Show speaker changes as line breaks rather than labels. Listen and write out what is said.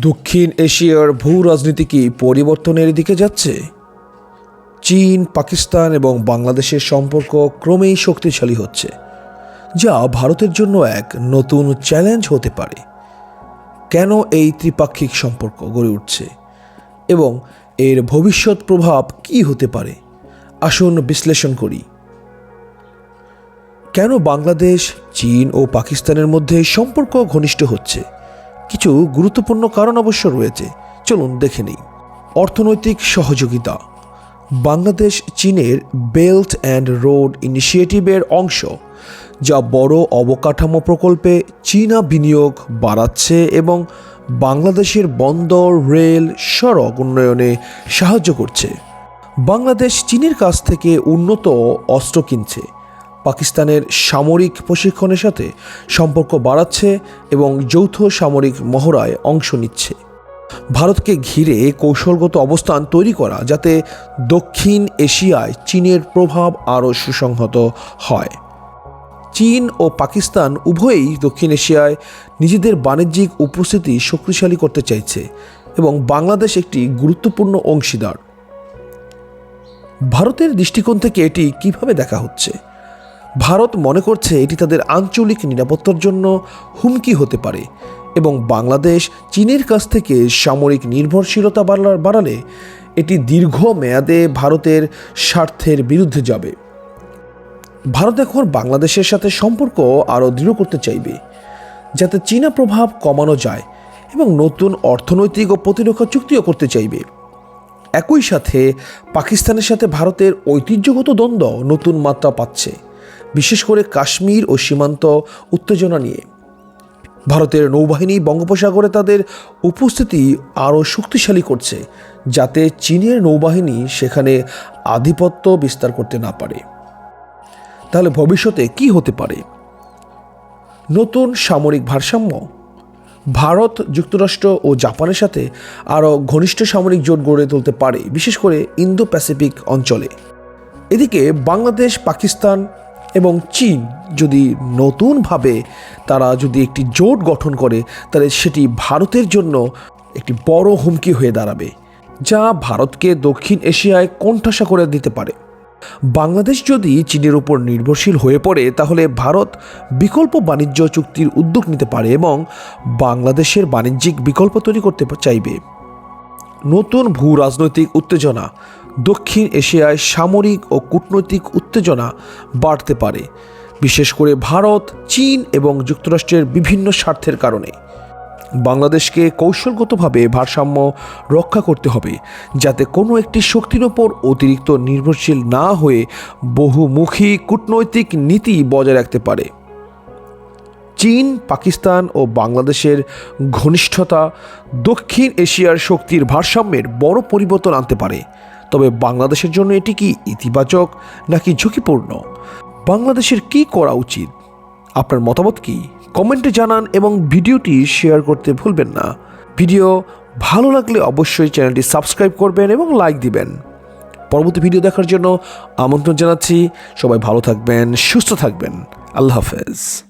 দক্ষিণ এশিয়ার ভূ রাজনীতি কি পরিবর্তনের দিকে যাচ্ছে? চীন, পাকিস্তান এবং বাংলাদেশের সম্পর্ক ক্রমেই শক্তিশালী হচ্ছে, যা ভারতের জন্য এক নতুন চ্যালেঞ্জ হতে পারে। কেন এই ত্রিপাক্ষিক সম্পর্ক গড়ে উঠছে এবং এর ভবিষ্যৎ প্রভাব কি হতে পারে? আসুন বিশ্লেষণ করি। কেন বাংলাদেশ, চীন ও পাকিস্তানের মধ্যে সম্পর্ক ঘনিষ্ঠ হচ্ছে? কিছু গুরুত্বপূর্ণ কারণ অবশ্য রয়েছে। চলুন দেখে নিই। অর্থনৈতিক সহযোগিতা। বাংলাদেশ চীনের বেল্ট অ্যান্ড রোড ইনিশিয়েটিভের অংশ, যা বড় অবকাঠামো প্রকল্পে চীনা বিনিয়োগ বাড়াচ্ছে এবং বাংলাদেশের বন্দর, রেল, সড়ক উন্নয়নে সাহায্য করছে। বাংলাদেশ চীনের কাছ থেকে উন্নত অস্ত্র কিনছে। পাকিস্তানের সামরিক প্রশিক্ষণের সাথে সম্পর্ক বাড়াচ্ছে এবং যৌথ সামরিক মহড়ায় অংশ নিচ্ছে। ভারতকে ঘিরে কৌশলগত অবস্থান তৈরি করা যাতে দক্ষিণ এশিয়ায় চীনের প্রভাব আরও সুসংহত হয়। চীন ও পাকিস্তান উভয়ই দক্ষিণ এশিয়ায় নিজেদের বাণিজ্যিক উপস্থিতি শক্তিশালী করতে চাইছে এবং বাংলাদেশ একটি গুরুত্বপূর্ণ অংশীদার। ভারতের দৃষ্টিকোণ থেকে এটি কীভাবে দেখা হচ্ছে? ভারত মনে করছে এটি তাদের আঞ্চলিক নিরাপত্তার জন্য হুমকি হতে পারে এবং বাংলাদেশ চীনের কাছ থেকে সামরিক নির্ভরশীলতা বাড়ার বাড়ালে এটি দীর্ঘ মেয়াদে ভারতের স্বার্থের বিরুদ্ধে যাবে। ভারত এখন বাংলাদেশের সাথে সম্পর্ক আরও দৃঢ় করতে চাইবে, যাতে চীনা প্রভাব কমানো যায় এবং নতুন অর্থনৈতিক ও প্রতিরক্ষা চুক্তিও করতে চাইবে। একই সাথে পাকিস্তানের সাথে ভারতের ঐতিহ্যগত দ্বন্দ্ব নতুন মাত্রা পাচ্ছে। বিশেষ করে কাশ্মীর ও সীমান্ত উত্তেজনা নিয়ে। ভারতের নৌবাহিনী বঙ্গোপসাগরে তাদের উপস্থিতি আরও শক্তিশালী করছে, যাতে চীনের নৌবাহিনী সেখানে আধিপত্য বিস্তার করতে না পারে। তাহলে ভবিষ্যতে কি হতে পারে? নতুন সামরিক ভারসাম্য? ভারত যুক্তরাষ্ট্র ও জাপানের সাথে আরও ঘনিষ্ঠ সামরিক জোট গড়ে তুলতে পারে, বিশেষ করে ইন্দো প্যাসিফিক অঞ্চলে। এদিকে বাংলাদেশ, পাকিস্তান এবং চীন যদি নতুনভাবে তারা যদি একটি জোট গঠন করে, তাহলে সেটি ভারতের জন্য একটি বড় হুমকি হয়ে দাঁড়াবে, যা ভারতকে দক্ষিণ এশিয়ায় কোণঠাসা করে দিতে পারে। বাংলাদেশ যদি চীনের উপর নির্ভরশীল হয়ে পড়ে, তাহলে ভারত বিকল্প বাণিজ্য চুক্তির উদ্যোগ নিতে পারে এবং বাংলাদেশের বাণিজ্যিক বিকল্প তৈরি করতে চাইবে। নতুন ভূ রাজনৈতিক উত্তেজনা। দক্ষিণ এশিয়ায় সামরিক ও কূটনৈতিক উত্তেজনা বাড়তে পারে, বিশেষ করে ভারত, চীন এবং যুক্তরাষ্ট্রের বিভিন্ন স্বার্থের কারণে। বাংলাদেশকে কৌশলগতভাবে ভারসাম্য রক্ষা করতে হবে, যাতে কোনো একটি শক্তির ওপর অতিরিক্ত নির্ভরশীল না হয়ে বহুমুখী কূটনৈতিক নীতি বজায় রাখতে পারে। চীন, পাকিস্তান ও বাংলাদেশের ঘনিষ্ঠতা দক্ষিণ এশিয়ার শক্তির ভারসাম্যের বড় পরিবর্তন আনতে পারে। তবে বাংলাদেশের জন্য এটি কি ইতিবাচক নাকি ঝুঁকিপূর্ণ? বাংলাদেশের কি করা উচিত? আপনার মতামত কি? কমেন্টে জানান এবং ভিডিওটি শেয়ার করতে ভুলবেন না। ভিডিও ভালো লাগলে অবশ্যই চ্যানেলটি সাবস্ক্রাইব করবেন এবং লাইক দিবেন। পরবর্তী ভিডিও দেখার জন্য আমন্ত্রণ জানাচ্ছি। সবাই ভালো থাকবেন, সুস্থ থাকবেন। আল্লাহ হাফেজ।